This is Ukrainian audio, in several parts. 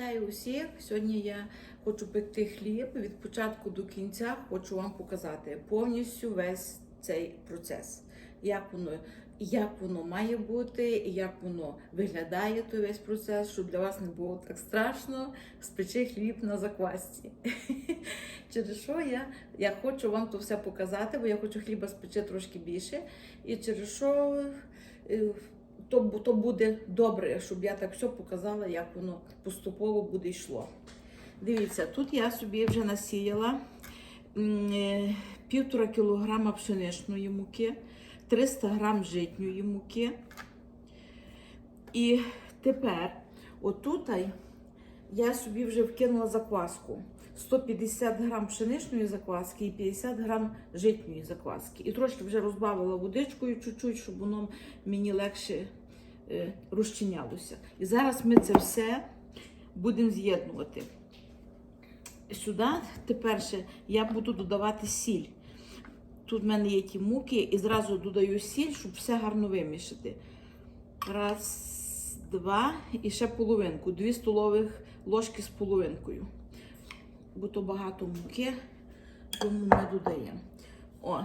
Вітаю усіх! Сьогодні я хочу пекти хліб від початку до кінця. Хочу вам показати повністю весь цей процес. Як воно, як воно має бути, як воно виглядає той весь процес, щоб для вас не було так страшно спечи хліб на заквасці. Через що я, я хочу вам то все показати, бо я хочу хліба спечи трошки більше. І через що е, то, то буде добре, щоб я так все показала, як воно поступово буде йшло. Дивіться, тут я собі вже насіяла е, півтора кілограма пшеничної муки, 300 грам житньої муки. І тепер отутай я собі вже вкинула закваску. 150 грам пшеничної закваски і 50 грам житньої закваски. І трошки вже розбавила водичкою чуть-чуть, щоб воно мені легше розчинялося. І зараз ми це все будемо з'єднувати. Сюди тепер ще я буду додавати сіль. Тут в мене є ті муки, і зразу додаю сіль, щоб все гарно вимішати. Раз, два і ще половинку. Дві столових ложки з половинкою. Бо то багато муки, тому ми додаємо. О,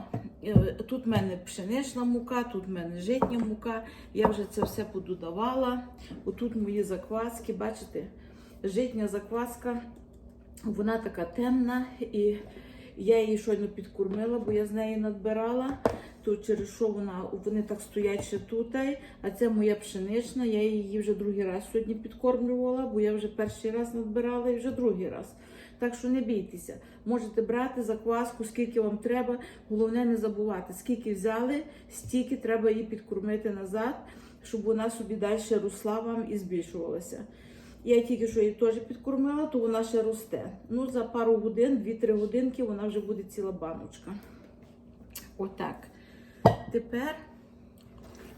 е, тут в мене пшенична мука, тут в мене житня мука. Я вже це все пододавала. Отут мої закваски, бачите, житня закваска, вона така темна, і я її щойно підкормила, бо я з неї надбирала. То через що вона, вони так стоять ще тут. А це моя пшенична, я її вже другий раз сьогодні підкормлювала, бо я вже перший раз надбирала і вже другий раз. Так що не бійтеся, можете брати закваску, скільки вам треба. Головне не забувати, скільки взяли, стільки треба її підкормити назад, щоб вона собі далі росла вам і збільшувалася. Я тільки що її теж підкормила, то вона ще росте. Ну, за пару годин, 2-3 годинки, вона вже буде ціла баночка. Отак. Тепер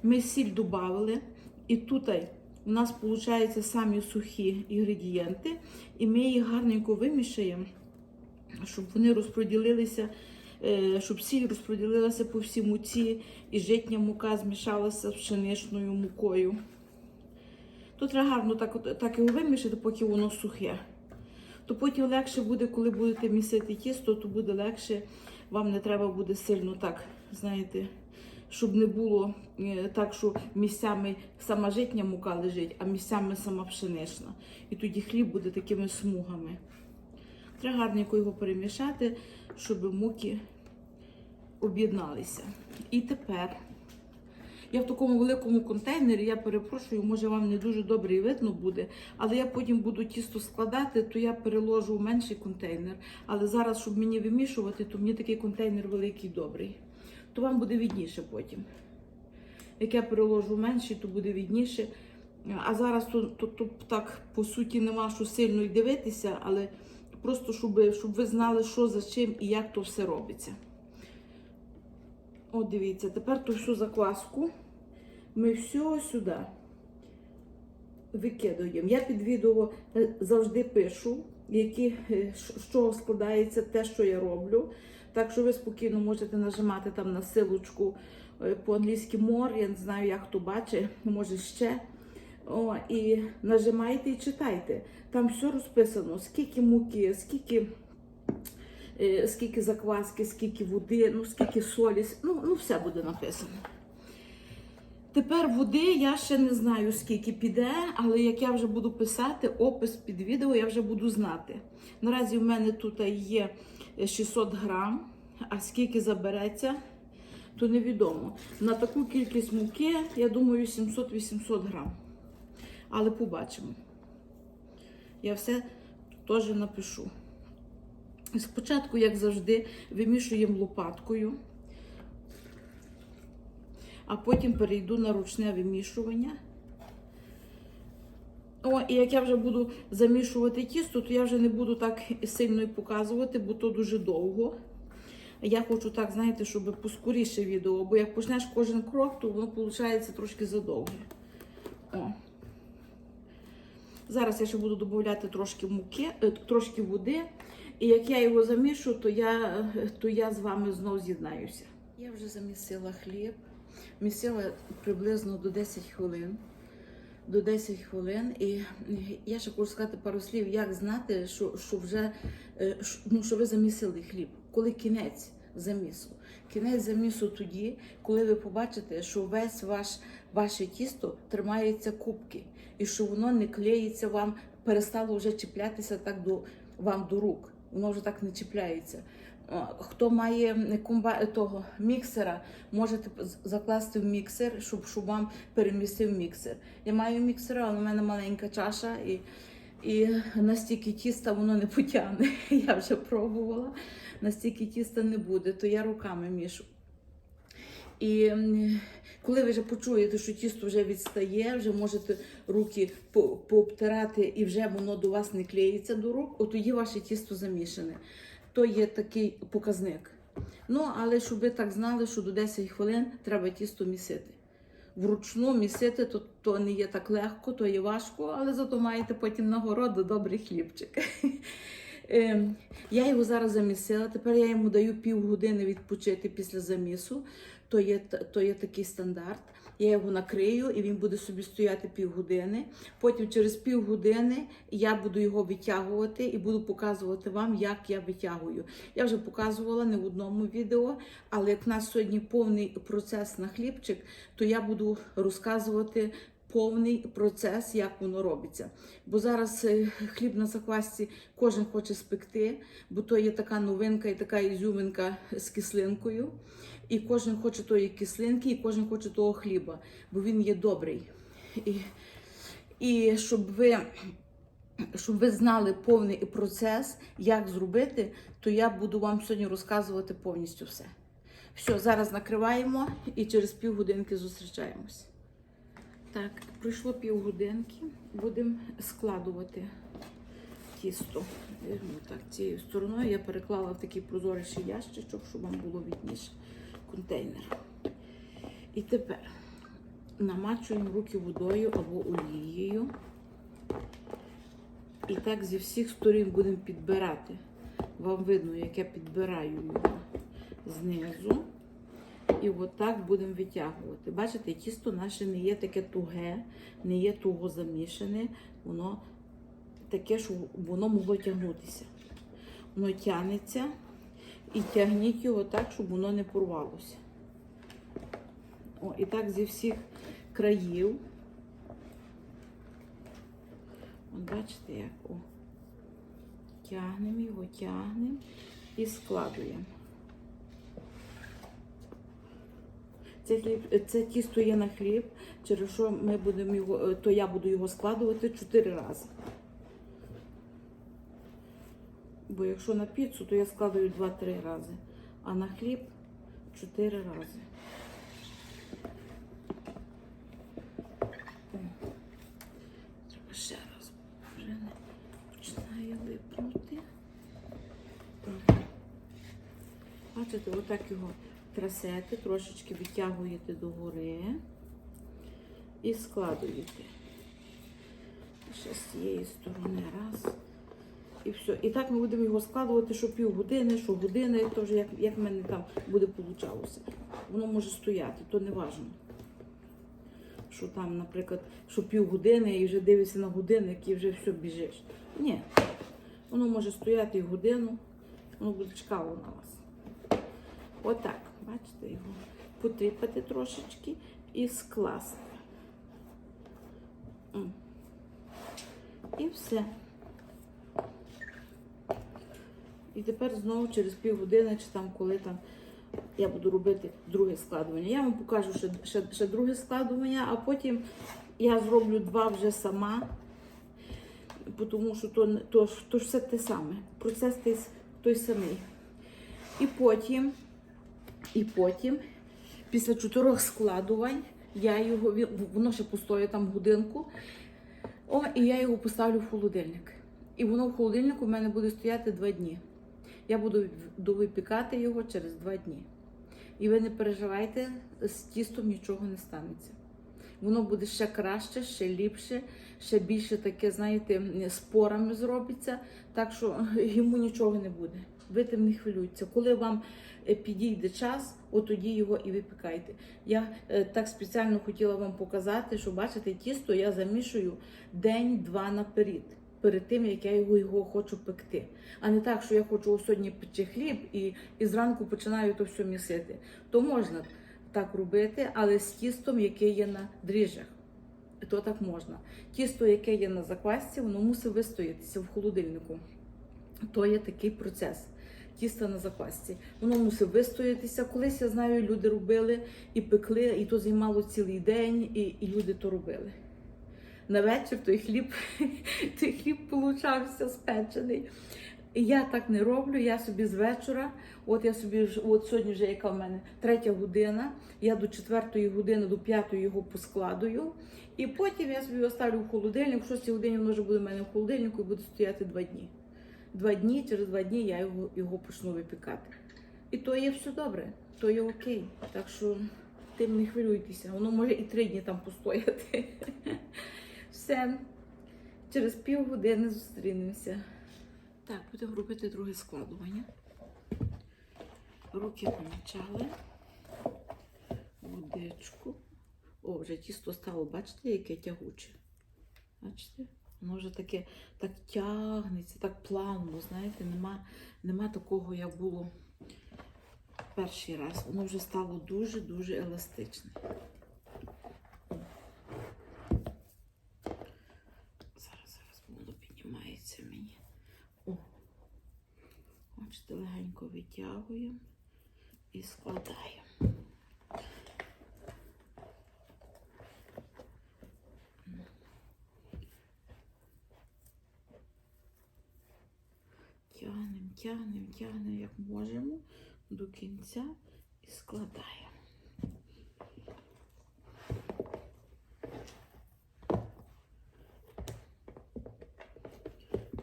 ми сіль додали, і тут у нас виходить самі сухі інгредієнти, і ми їх гарненько вимішаємо, щоб вони розподілилися, е, щоб сіль розподілилася по всій муці, і житня мука змішалася з пшеничною мукою. Тут треба гарно так, так його вимішати, поки воно сухе. То потім легше буде, коли будете місити тісто, то буде легше, вам не треба буде сильно так, знаєте, щоб не було е, так, що місцями сама житня мука лежить, а місцями сама пшенична. І тоді хліб буде такими смугами. Треба гарненько його перемішати, щоб муки об'єдналися. І тепер я в такому великому контейнері, я перепрошую, може вам не дуже добре і видно буде, але я потім буду тісто складати, то я переложу в менший контейнер. Але зараз, щоб мені вимішувати, то мені такий контейнер великий добрий. То вам буде відніше потім. Як я переложу в менший, то буде відніше. А зараз тут, тут, тут так по суті нема що сильно й дивитися, але просто щоб, щоб ви знали, що за чим і як то все робиться. От дивіться, тепер ту всю закваску ми все сюди викидаємо. Я під відео завжди пишу, які, е, чого складається те, що я роблю. Так що ви спокійно можете нажимати там на силочку е, по-англійськи more, я не знаю, як хто бачить, може ще. О, і нажимайте і читайте. Там все розписано, скільки муки, скільки е, скільки закваски, скільки води, ну скільки солі, ну, ну все буде написано. Тепер води я ще не знаю, скільки піде, але як я вже буду писати опис під відео, я вже буду знати. Наразі в мене тут є 600 грам, а скільки забереться, то невідомо. На таку кількість муки, я думаю, 700-800 грам. Але побачимо. Я все теж напишу. Спочатку, як завжди, вимішуємо лопаткою, а потім перейду на ручне вимішування. О, і як я вже буду замішувати тісто, то я вже не буду так сильно і показувати, бо то дуже довго. Я хочу так, знаєте, щоб поскоріше відео, бо як почнеш кожен крок, то воно виходить трошки задовге. О. Зараз я ще буду додати трошки муки, е, трошки води. І як я його замішу, то я, то я з вами знову з'єднаюся. Я вже замісила хліб, місила приблизно до 10 хвилин. до 10 хвилин. І я ще хочу сказати пару слів, як знати, що, що вже е, ну, що ви замісили хліб, коли кінець замісу. Кінець замісу тоді, коли ви побачите, що весь ваш ваше тісто тримається кубки, і що воно не клеїться вам, перестало вже чіплятися так до вам до рук. Воно вже так не чіпляється. Хто має комба того міксера, можете закласти в міксер, щоб, щоб вам перемістив міксер. Я маю міксер, але в мене маленька чаша і, і настільки тіста воно не потягне. Я вже пробувала, настільки тіста не буде, то я руками мішу. І коли ви вже почуєте, що тісто вже відстає, вже можете руки пообтирати і вже воно до вас не клеїться до рук, от тоді ваше тісто замішане. То є такий показник. Ну, але щоб ви так знали, що до 10 хвилин треба тісто місити. Вручну місити, то, то не є так легко, то є важко, але зато маєте потім нагороду добрий хлібчик. Ем, Я його зараз замісила. Тепер я йому даю півгодини відпочити після замісу. То є, то є такий стандарт. Я його накрию і він буде собі стояти півгодини. Потім через півгодини я буду його витягувати і буду показувати вам, як я витягую. Я вже показувала не в одному відео, але як в нас сьогодні повний процес на хлібчик, то я буду розказувати повний процес, як воно робиться. Бо зараз е, хліб на заквасці кожен хоче спекти, бо то є така новинка і така ізюминка з кислинкою. І кожен хоче тої кислинки, і кожен хоче того хліба, бо він є добрий. І, і щоб ви. Щоб ви знали повний процес, як зробити, то я буду вам сьогодні розказувати повністю все. Все, зараз накриваємо і через півгодинки зустрічаємось. Так, пройшло півгодинки, будемо складувати тісто. Візьму так цією стороною. Я переклала в такий прозоріший ящичок, щоб вам було відніше контейнер. І тепер намачуємо руки водою або олією. І так зі всіх сторін будемо підбирати. Вам видно, як я підбираю його знизу. І отак будемо витягувати. Бачите, тісто наше не є таке туге, не є туго замішане, воно таке, що воно могло тягнутися. Воно тягнеться і тягніть його так, щоб воно не порвалося. О, і так зі всіх країв. От бачите, як о. Тягнемо його, тягнемо і складуємо. Це, хліб, це тісто є на хліб, через що ми будемо його, е, то я буду його складувати 4 рази. Бо якщо на піцу, то я складую 2-3 рази, а на хліб 4 рази. Треба ще раз. Вже не починає липнути. Бачите, отак його трасете, трошечки витягуєте догори і складуєте. Ще з цієї сторони раз. І все. І так ми будемо його складувати, що півгодини, що години, то вже як, як в мене там буде получалося. Воно може стояти, то не важливо. Що там, наприклад, що півгодини і вже дивишся на годинник і вже все біжиш. Ні. Воно може стояти і годину, воно буде чекало на вас. Отак, бачите, його потріпати трошечки і скласти. І все. І тепер знову через півгодини, чи там коли там я буду робити друге складування. Я вам покажу ще, ще, ще друге складування, а потім я зроблю два вже сама, тому що то, то, то все те саме. Процес той, той самий. І потім, і потім, після чотирьох складувань, я його, воно ще постоє там годинку, о, і я його поставлю в холодильник. І воно в холодильнику в мене буде стояти два дні. Я буду довипікати його через два дні. І ви не переживайте, з тістом нічого не станеться. воно буде ще краще, ще ліпше, ще більше таке, знаєте, спорами зробиться. Так що йому нічого не буде. Ви тим не хвилюйтеся. Коли вам е, підійде час, от тоді його і випікайте. Я е, так спеціально хотіла вам показати, що бачите, тісто я замішую день-два наперед. Перед тим, як я його, його хочу пекти. А не так, що я хочу ось сьогодні печи хліб і, і зранку починаю то все місити. То можна так робити, але з тістом, яке є на дріжджах. То так можна. Тісто, яке є на заквасці, воно мусить вистоятися в холодильнику. То є такий процес. Тіста на заквасці. Воно мусить вистоятися. Колись я знаю, люди робили і пекли, і то займало цілий день, і, і люди то робили. На вечір той хліб, той хліб получався спечений. Я так не роблю. Я собі з вечора, от я собі от сьогодні вже яка в мене третя година. Я до четвертої години, до п'ятої його поскладую. І потім я собі його ставлю в холодильник. В шостій годині воно вже буде в мене в холодильнику і буде стояти два дні. Два дні, через два дні я його, його почну випікати. І то є все добре, то є окей. Так що тим не хвилюйтеся. Воно може і три дні там постояти. Все. Через півгодини зустрінемося. Так, будемо робити друге складування. Руки помічали. Водичку. О, вже тісто стало, бачите, яке тягуче. Бачите? Воно вже таке так тягнеться, так плавно, знаєте, нема, нема такого, як було перший раз. Воно вже стало дуже-дуже еластичне. Зараз, зараз воно піднімається мені. О. Бачите, легенько витягуємо і складаємо. Тягнемо, тягнемо, як можемо до кінця і складаємо.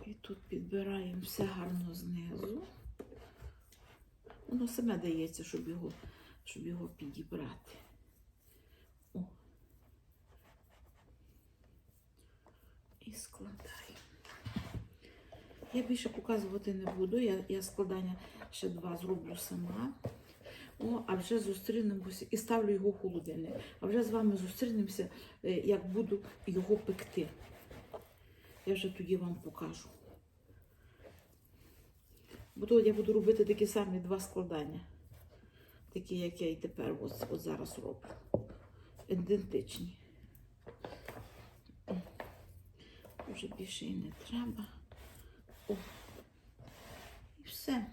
І тут підбираємо все гарно знизу. Воно саме дається, щоб його, щоб його підібрати. О. І складаємо. Я більше показувати не буду. Я, я складання ще два зроблю сама. О, а вже зустрінемося і ставлю його в холодильник. А вже з вами зустрінемося, е, як буду його пекти. Я вже тоді вам покажу. Буду, я буду робити такі самі два складання. Такі, як я і тепер от, от зараз роблю. Ідентичні. Вже більше і не треба. І все.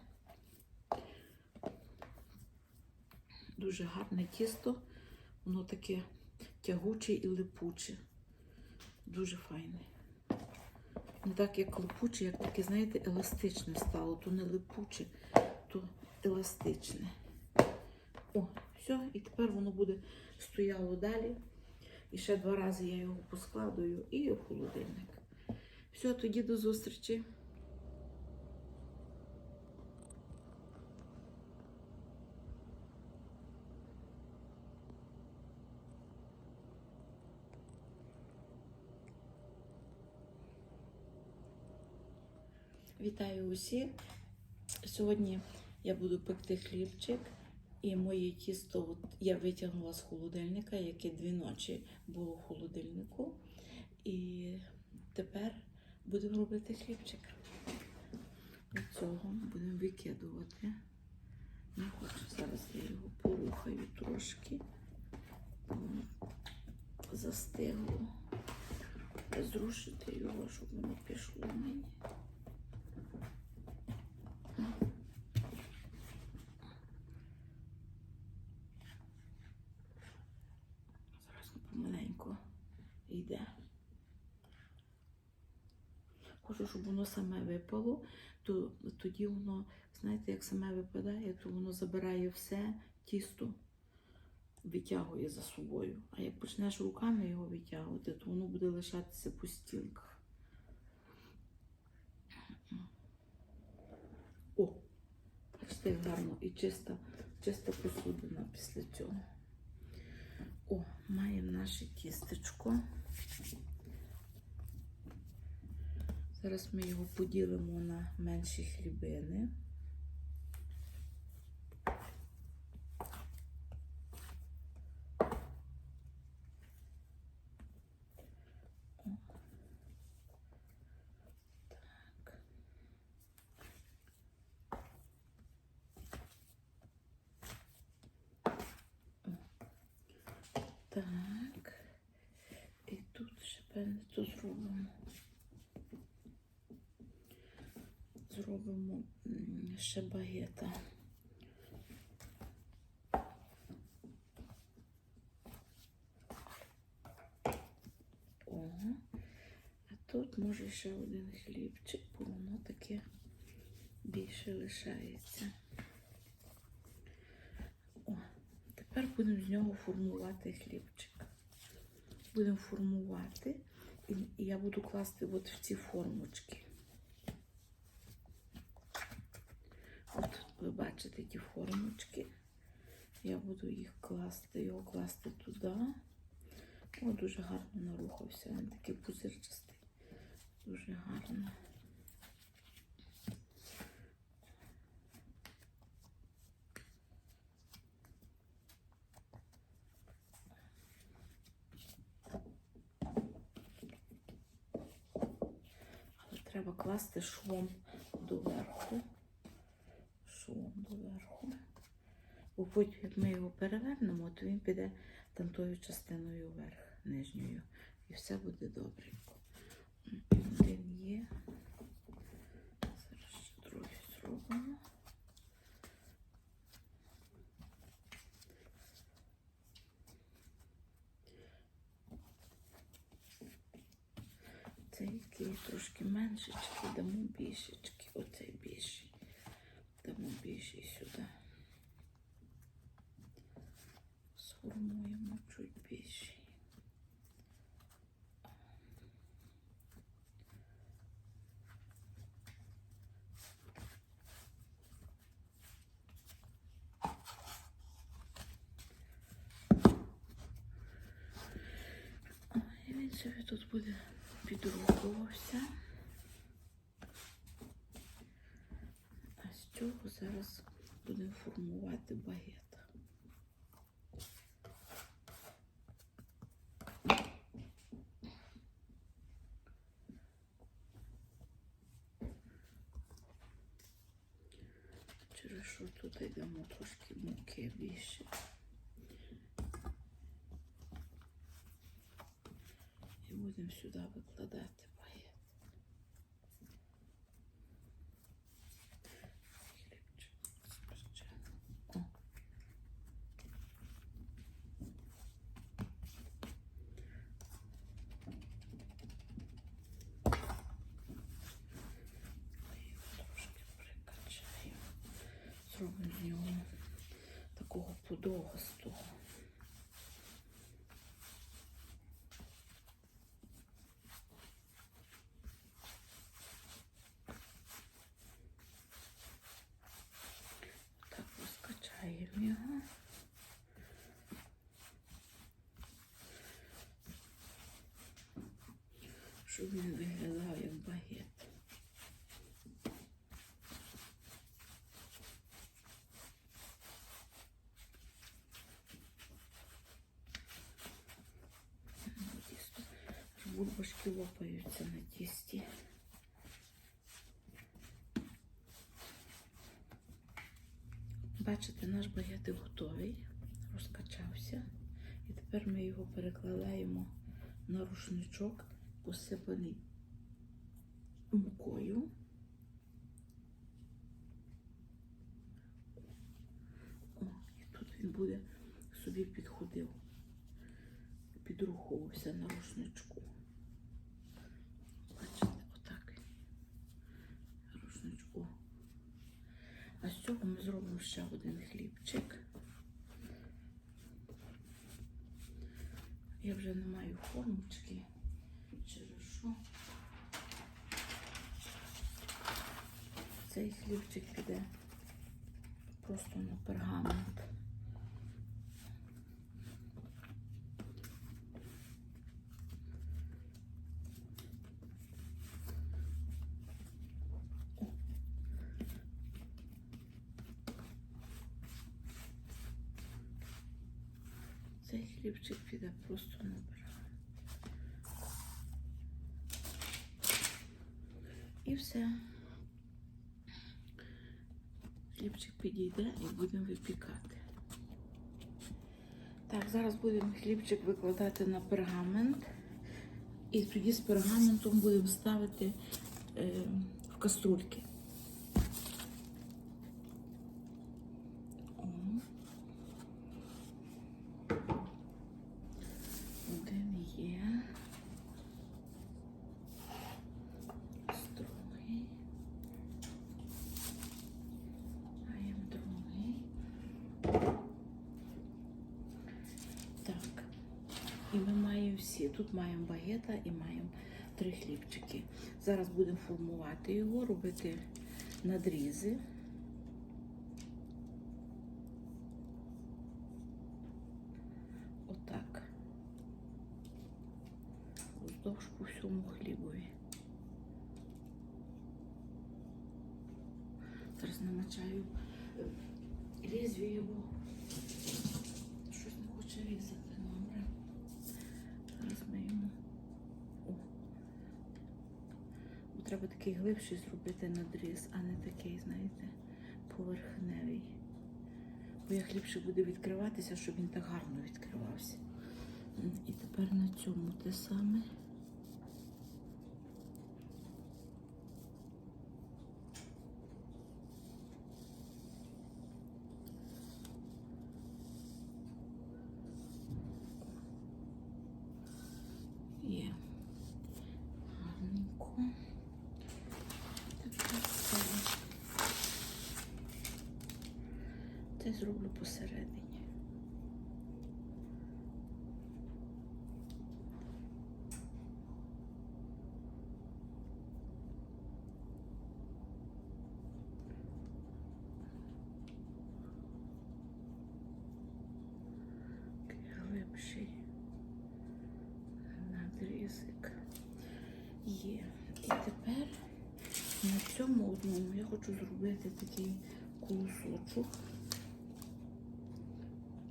Дуже гарне тісто. Воно таке тягуче і липуче. Дуже файне. Не так, як липуче, як таке, знаєте, еластичне стало. То не липуче, то еластичне. О, все, і тепер воно буде стояло далі. І ще два рази я його поскладую і в холодильник. Все, тоді до зустрічі. Вітаю усіх. Сьогодні я буду пекти хлібчик, і моє тісто от я витягнула з холодильника, яке дві ночі було в холодильнику. І тепер будемо робити хлібчик. Від цього будемо викидувати. Не хочу зараз я його порухаю трошки. Застигло. Зрушити його, щоб воно пішло мені. Хочу, щоб воно саме випало, то тоді воно, знаєте, як саме випадає, то воно забирає все тісто, витягує за собою. А як почнеш руками його витягувати, то воно буде лишатися по стінках. О, бачите, гарно і чиста, чиста посудина після цього. О, маємо наше тістечко. Зараз ми його поділимо на менші хлібини. Так. І тут ще певне тут зробимо. Зробимо м, ще багета. О, а тут може ще один хлібчик, бо воно таке більше лишається. О, тепер будемо з нього формувати хлібчик. Будемо формувати, і я буду класти от в ці формочки. От ви бачите ті формочки. Я буду їх класти, його класти туди. О, дуже гарно нарухався. Він такий пузирчастий. Дуже гарно. Але треба класти швом доверху. Швом доверху. Бо потім, як ми його перевернемо, то він піде там тою частиною вверх, нижньою. І все буде добренько. Один є. Зараз ще другий зробимо. Цей який трошки меншечки, дамо більшечки. Оцей більший. Дамо більше сюди. Сформуємо чуть більший. О, І він собі тут буде підрухувався. А з цього зараз будемо формувати багет. Через що тут йдемо трошки муки більше. І будемо сюди викладати багет. Хлібчик спочатку. О. Ми його трошки прикачаємо. Зробимо з нього такого подовгостого. Так, розкачаємо його. Щоб він виглядав як багет. Бульбашки лопаються на тісті. Бачите, наш багетик готовий, розкачався. І тепер ми його перекладаємо на рушничок, посипаний мукою. О, і тут він буде собі підходив, підруховувався на рушничку. Бачите, отак. Рушничку. А з цього ми зробимо ще один хлібчик. Я вже не маю формочки. Через що? Цей хлібчик піде просто на пергамент. Цей хлібчик піде просто на брагу. І все. Хлібчик підійде і будемо випікати. Так, зараз будемо хлібчик викладати на пергамент. І тоді з пергаментом будемо ставити е, в каструльки. О. Один є. Ось Другий. Маємо другий. Так. І ми маємо всі. Тут маємо багета і маємо три хлібчики. Зараз будемо формувати його, робити надрізи. Отак. Вздовж по всьому хлібові. Зараз намачаю е, лезвіє, бо щось не хоче різати. Добре. Зараз ми йому. О. Бо треба такий глибший зробити надріз, а не такий, знаєте, поверхневий. Бо як ліпше буде відкриватися, щоб він так гарно відкривався. І тепер на цьому те саме. Є. Гарненько. Тепер це. Це зроблю посередині. Такий Глибший надрізик є. І тепер на всьому одному я хочу зробити такий колосочок.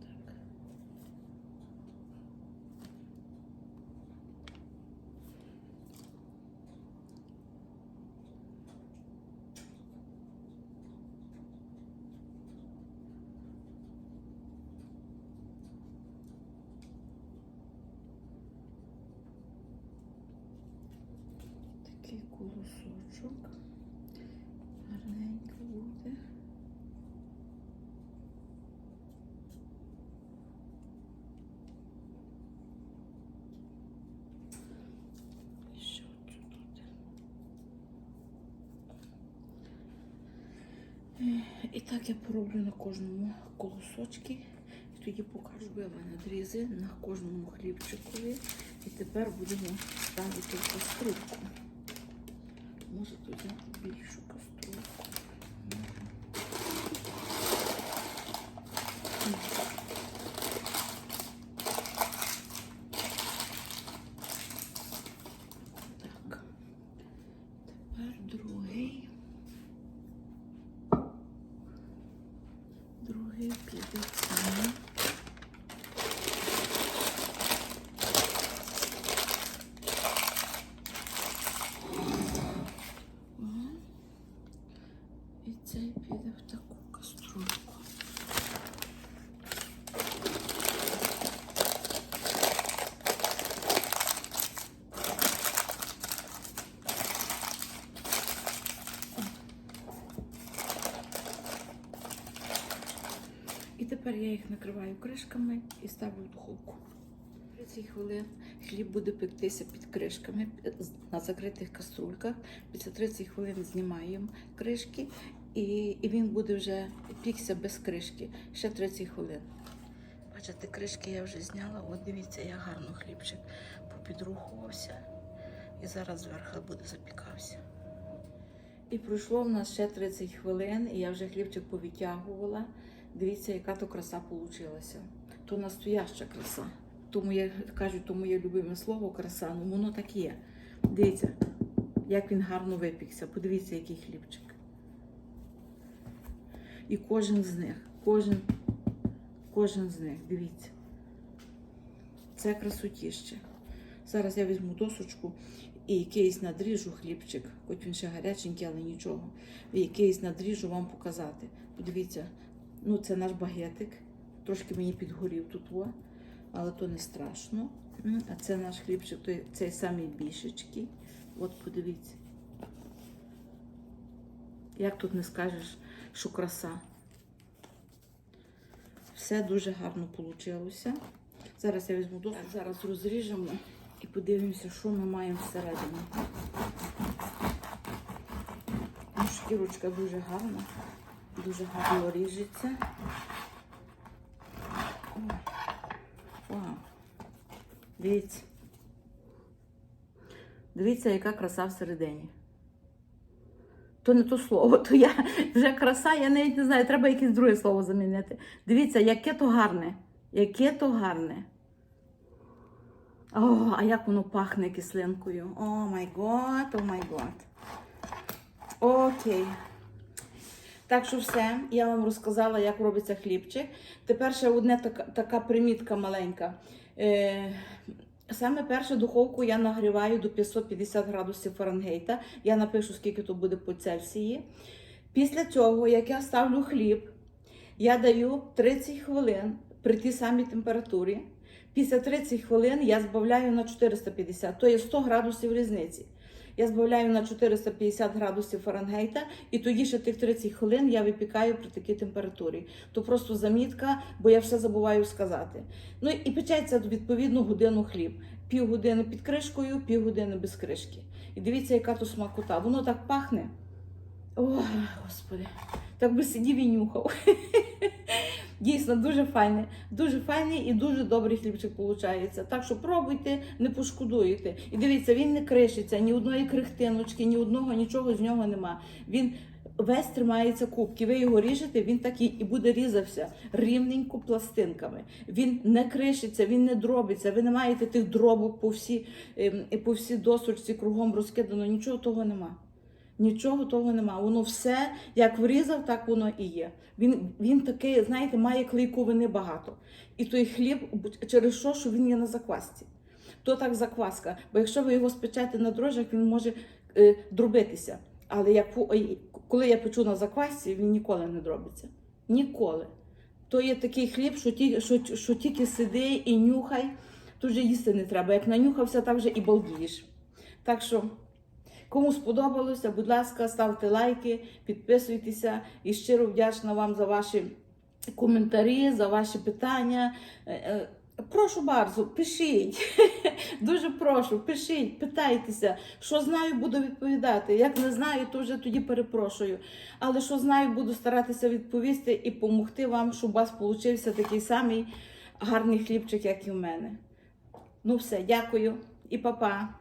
Так. Такий колосочок. Гарненько буде. І ще оцю тут. Е, І так я пороблю на кожному колосочки. І тоді покажу била надрізи на кожному хлібчикові. І тепер будемо ставити каструльку. Може тут більшу каструльку. Так. Тепер другий. Другий піде саме. О. І цей піде в таку каструльку. І тепер я їх накриваю кришками і ставлю в духовку. 30 хвилин хліб буде пектися під кришками на закритих каструльках. Після 30 хвилин знімаємо кришки, і, і він буде вже пікся без кришки. Ще 30 хвилин. Бачите, кришки я вже зняла. От дивіться, як гарно хлібчик попідрухувався. І зараз зверху буде запікався. І пройшло в нас ще 30 хвилин, і я вже хлібчик повитягувала. Дивіться, яка то краса получилася. То настояща краса. Тому я кажу, то моє любиме слово краса, ну воно так є. Дивіться, як він гарно випікся. Подивіться, який хлібчик. І кожен з них, кожен, кожен з них, дивіться. Це красотіще. Зараз я візьму досочку і якийсь надріжу хлібчик, хоч він ще гаряченький, але нічого. І якийсь надріжу вам показати. Подивіться, ну це наш багетик. Трошки мені підгорів тут, о, але то не страшно. А це наш хлібчик, той, цей самий більшечкий. От подивіться. Як тут не скажеш, що краса. Все дуже гарно вийшло. Зараз я візьму доску, зараз розріжемо і подивимося, що ми маємо всередині. Шкірочка дуже гарна, дуже гарно ріжеться. Вау. Дивіться. Дивіться, яка краса всередині. То не то слово, то я вже краса, я навіть не знаю, треба якесь друге слово замінити. Дивіться, яке то гарне. Яке то гарне. О, а як воно пахне кислинкою. О май гот, о май гот. Окей. Так що все, я вам розказала, як робиться хлібчик. Тепер ще одна така, така примітка маленька. Е, саме першу духовку я нагріваю до 550 градусів Фаренгейта. Я напишу, скільки то буде по Цельсії. Після цього, як я ставлю хліб, я даю 30 хвилин при тій самій температурі. Після 30 хвилин я збавляю на 450, то є 100 градусів різниці. Я збавляю на 450 градусів Фаренгейта, і тоді ще тих 30 хвилин я випікаю при такій температурі. То просто замітка, бо я все забуваю сказати. Ну і печеться відповідно годину хліб. Півгодини під кришкою, півгодини без кришки. І дивіться, яка то смакота. Воно так пахне. О, господи, так би сидів і нюхав. Дійсно, дуже файне, дуже файний і дуже добрий хлібчик виходить. Так що пробуйте, не пошкодуєте. І дивіться, він не кришиться, ні одної крихтиночки, ні одного, нічого з нього нема. Він весь тримається кубки. Ви його ріжете, він так і, буде різався рівненько пластинками. Він не кришиться, він не дробиться. Ви не маєте тих дробок по всій, ем, по всій досочці кругом розкидано. Нічого того нема. Нічого того нема. Воно все, як врізав, так воно і є. Він, він такий, знаєте, має клейковини багато. І той хліб через що, що він є на заквасці. То так закваска. Бо якщо ви його спечете на дрожжах, він може е, дробитися. Але як, коли я печу на заквасці, він ніколи не дробиться. Ніколи. То є такий хліб, що, ті, що, що тільки сиди і нюхай, то вже їсти не треба. Як нанюхався, так вже і балдієш. Так що. Кому сподобалося, будь ласка, ставте лайки, підписуйтеся і щиро вдячна вам за ваші коментарі, за ваші питання. Е, е, Прошу bardzo, пишіть. Дуже прошу, пишіть, питайтеся. Що знаю, буду відповідати. Як не знаю, то вже тоді перепрошую. Але що знаю, буду старатися відповісти і допомогти вам, щоб у вас получився такий самий гарний хлібчик, як і в мене. Ну все, дякую і па-па.